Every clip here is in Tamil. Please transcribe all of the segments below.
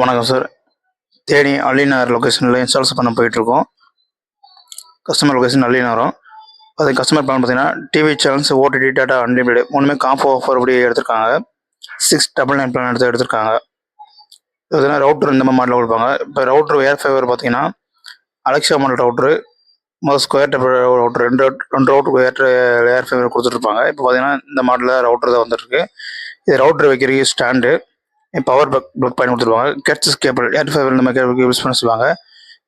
வணக்கம் சார். தேனி அள்ளிநகர் லொக்கேஷனில் இன்ஸ்டால்ஸ் பண்ண போயிட்டுருக்கோம். கஸ்டமர் லொக்கேஷன் அள்ளிநகரம் அது கஸ்டமர் பிளான் பார்த்தீங்கன்னா TV channels OTT data unlimited மூணுமே காம்போ ஆஃபர் அப்படி எடுத்திருக்காங்க. சிக்ஸ் டபுள் நைன் பிளான் எடுத்து எடுத்திருக்காங்க. பார்த்தீங்கன்னா ரவுட்ரு இந்த மாதிரி மாடலில் கொடுப்பாங்க. இப்போ ரவுட்ரு ஏர் ஃபேவர் பார்த்தீங்கன்னா அலெக்ஸா மாடல் ரவுட்ரு முதல் ஸ்கொயர் டேப் ரவுட்ரு ரெண்டு ரெண்டு ரவுட்ரு ஏர் ஏர் ஃபேவர் கொடுத்துட்ருப்பாங்க இப்போ பார்த்தீங்கன்னா இந்த மாடலில் ரவுட்ரு தான் வந்துருக்கு இது ரவுட்ரு வைக்கிறதுக்கு stand power plug plug point கொடுத்துருவாங்க. கெட்ஸ் கேபிள் ஏர் ஃபைவர் இந்த மாதிரி கேபிள் யூஸ் பண்ண சொல்லுவாங்க.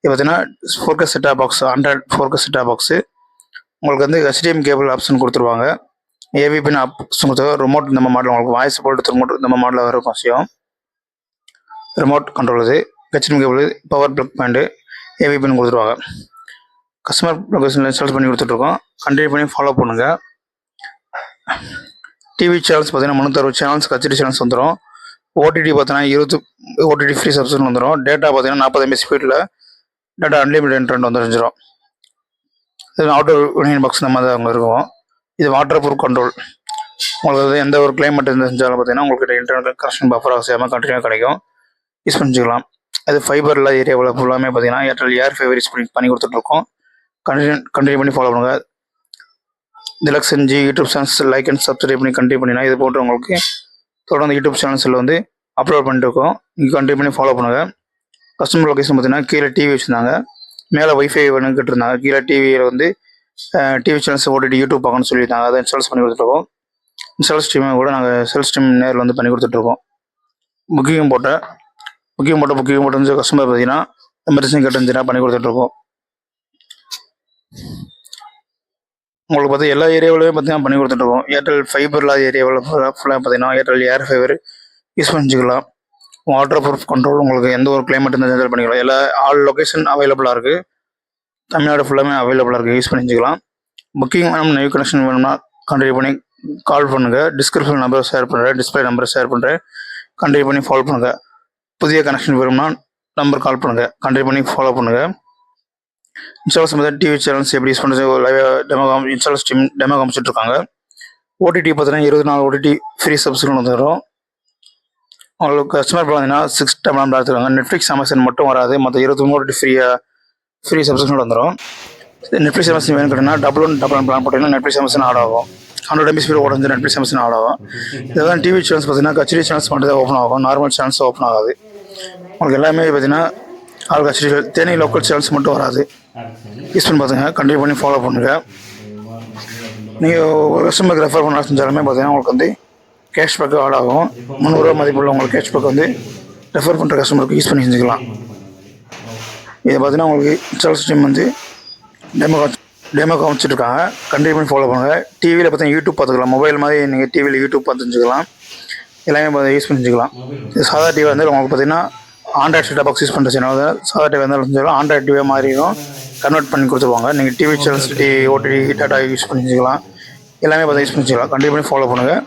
இது பார்த்தீங்கன்னா ஃபோர்கஸ் செட்டா பாக்ஸ் ஹண்ட்ரட் ஃபோர்கஸ் செட்டா பாக்ஸு உங்களுக்கு வந்து ஹெச்டிஎம் கேபிள் ஆப்ஷன் கொடுத்துருவாங்க. ஏவி பின் ஆப்ஷன் கொடுத்து ரிமோட் இந்த மாடல் உங்களுக்கு வாய்ஸ் போல்ட் ரிமோட் இந்த மாடலில் வர அவசியம். ரிமோட் கண்ட்ரோல் இது. HDM cable power plug point AV pin கொடுத்துருவாங்க. கஸ்டமர் லொக்கேஷனில் இன்ஸ்டால் பண்ணி கொடுத்துட்ருக்கோம். கண்டினியூ பண்ணி ஃபாலோ பண்ணுங்கள் டிவி சேனல்ஸ் பார்த்தீங்கன்னா முந்நூற்றறுபது சேனல்ஸ் கச்சேரி சேனல்ஸ் வந்துடும் ஓடிடி பார்த்தீங்கன்னா இருபது ஓடிடி ஃப்ரீ சப்ஸ்கிரிப்ஷன் வந்துடும் டேட்டா பார்த்தீங்கன்னா நாற்பது எம்பி ஸ்பீடில் டேட்டா அன்லிமிட்டட் இன்டர்நெட் வந்துருந்துடும் இது அவுட்டர் யூனியன் பாக்ஸ் நம்ம தான் அங்கே இருக்கும். இது வாட்டர் ப்ரூஃப் கண்ட்ரோல் உங்களுக்கு வந்து எந்த ஒரு கிளைமேட் இருந்து செஞ்சாலும் பார்த்தீங்கன்னா உங்களுக்கு இன்டர்நெட் கனெக்ஷன் பஃபர் அவசியமாக கண்டினியூ கிடைக்கும். யூஸ் பண்ணிக்கலாம் அது ஃபைபரில் ஏரியாவில் ஃபுல்லாமே பார்த்தீங்கன்னா ஏர்டெல் ஏர் ஃபைபர் யூஸ் பண்ணி பண்ணி கொடுத்துட்ருக்கோம். கண்டினியூ கண்டினியூ பண்ணி ஃபாலோ பண்ணுங்கள் டிலக்ஸ் செஞ்சு YouTube channels like and subscribe பண்ணி கண்டினியூ பண்ணினா இது போட்டு உங்களுக்கு தொடர்ந்து யூடியூப் சேனல்ஸில் வந்து அப்லோட் பண்ணிட்டு இருக்கோம் நீங்கள் கண்டினியூ பண்ணி ஃபாலோ பண்ணுங்கள் கஸ்டமர் லொக்கேஷன் பார்த்தீங்கன்னா கீழே டிவி வச்சுருந்தாங்க. மேலே வைஃபை வேணும்னு கேட்டிருந்தாங்க. கீழே டிவியில் வந்து டிவி சேனல்ஸ் ஓடிட்டு யூடியூப் பார்க்கணும்னு சொல்லியிருந்தாங்க. அதை இன்ஸ்டால்ஸ் பண்ணி கொடுத்துருக்கோம் இன்ஸ்டால் ஸ்ட்ரீமை கூட நாங்கள் செல் ஸ்ட்ரீம் நேரில் வந்து பண்ணி கொடுத்துட்ருக்கோம் புக்கிங் போட்டேன். புக்கிங் போட்ட புக்கிங் போட்டு கஸ்டமர் பார்த்தீங்கன்னா எமர்ஜென்சி கேட்டுருந்துச்சுன்னா பண்ணி கொடுத்துட்ருக்கோம் உங்களுக்கு பார்த்தா எல்லா ஏரியாவிலையும் பார்த்தீங்கன்னா பண்ணி கொடுத்துட்ருக்கோம் ஏர்டெல் ஃபைபர் இல்லாத ஏரியாவில் ஃபுல்லாக பார்த்தீங்கன்னா ஏர்டெல் ஏர் ஃபைபர் யூஸ் பண்ணிக்கலாம். வாட்டர் ப்ரூஃப் கண்ட்ரோல் உங்களுக்கு எந்த ஒரு கிளைமேட் இருந்தாலும் பண்ணிக்கலாம். எல்லா ஆல் லொக்கேஷன் அவைலபிளாக இருக்குது தமிழ்நாடு ஃபுல்லாமே அவைலபிளாக இருக்குது யூஸ் பண்ணிக்கலாம். புக்கிங் வேணும் நியூ கனெக்ஷன் வேணும்னா கண்டினியூ பண்ணி கால் பண்ணுங்கள் டிஸ்கிரிப்ஷன் நம்பர் ஷேர் பண்ணுறேன் டிஸ்பிளே நம்பர் ஷேர் பண்ணுறேன் கண்டினியூ பண்ணி ஃபாலோ பண்ணுங்கள் புதிய கனெக்ஷன் வேணும்னா நம்பர் கால் பண்ணுங்கள் கண்டினியூ பண்ணி ஃபாலோ பண்ணுங்கள் இன்ஸ்டால்ஸ் வந்து டிவி சேனல்ஸ் எப்படி யூஸ் பண்ணுறது live demo installs team demo காமிச்சிட்ருக்காங்க OTT பார்த்தீங்கன்னா இருபது நாள் ஓடிடி ஃப்ரீ சப்ஸ்கிரிப்ஷன் வந்துடும் உங்களுக்கு கஸ்டமர் பார்த்தீங்கன்னா சிக்ஸ் டபுள் நம்பர் எடுத்துருக்காங்க நெட்ஃப்ளிக்ஸ் அமேசான் மட்டும் வராது. மற்ற இருபத்தி மூணு ஓடிடி ஃப்ரீயாக ஃப்ரீ சப்ஸ்கிரிப்ஷன் வந்துடும் நெட்ஃப்ளிக்ஸ் அமேசான் வேணும் கேட்டிங்கன்னா டபுள் ஒன் டபுள் பிளான் போட்டிங்கன்னா நெட்ஃப்ளிக்ஸ் அமேசான் ஆட் ஆகும். ஹண்ட்ரட் எம்பி ஸ்பீட் ஓடுறது நெட்ஃப்ளிக்ஸ் அமேசான் ஆட் ஆகும். இதெல்லாம் டிவி சேனல்ஸ் பார்த்தீங்கன்னா கச்சேரி சேனல்ஸ் மட்டும் தான் ஓப்பன் ஆகும். நார்மல் சேனல்ஸ் ஓப்பன் ஆகாது. உங்களுக்கு எல்லாமே பார்த்தீங்கன்னா ஆல் தேனி லோக்கல் சேனல்ஸ் மட்டும் வராது. யூஸ் பண்ணி பார்த்துங்க கண்டினியூ பண்ணி ஃபாலோ பண்ணுங்கள் நீங்கள் ஒரு கஸ்டமருக்கு ரெஃபர் பண்ண செஞ்சாலுமே பார்த்தீங்கன்னா உங்களுக்கு வந்து கேஷ்பேக்கு ஆட் ஆகும். முந்நூறுரூவா மதிப்புள்ள உங்களுக்கு கேஷ்பேக் வந்து ரெஃபர் பண்ணுற கஸ்டமருக்கு யூஸ் பண்ணி செஞ்சுக்கலாம். இதை பார்த்தீங்கன்னா உங்களுக்கு சேல்ஸ் டீம் வந்து டெமோ டெமோ காமிச்சிட்ருக்காங்க கண்டினியூ பண்ணி ஃபாலோ பண்ணுங்கள் டிவியில் பார்த்தீங்கன்னா யூடியூப் பார்த்துக்கலாம் மொபைல் மாதிரி நீங்கள் டிவியில் யூடியூப் பார்த்து செஞ்சுக்கலாம். எல்லாமே பார்த்து யூஸ் பண்ணி செஞ்சுக்கலாம். இது சாதா டிவி வந்து உங்களுக்கு பார்த்தீங்கன்னா android set top box use பண்ணுற சேனல் சாதா டிவி இருந்தாலும் ஆண்ட்ராய்ட் டிவியாக மாறிடும். கன்வெர்ட் பண்ணி கொடுத்துருவாங்க. நீங்கள் டிவி சேனல்ஸ் டி ஓடிடி டேட்டா யூஸ் பண்ணி செஞ்சுக்கலாம் எல்லாமே பார்த்து யூஸ் பண்ணி செஞ்சுக்கலாம் கண்டிப்பாக ஃபாலோ பண்ணுங்கள்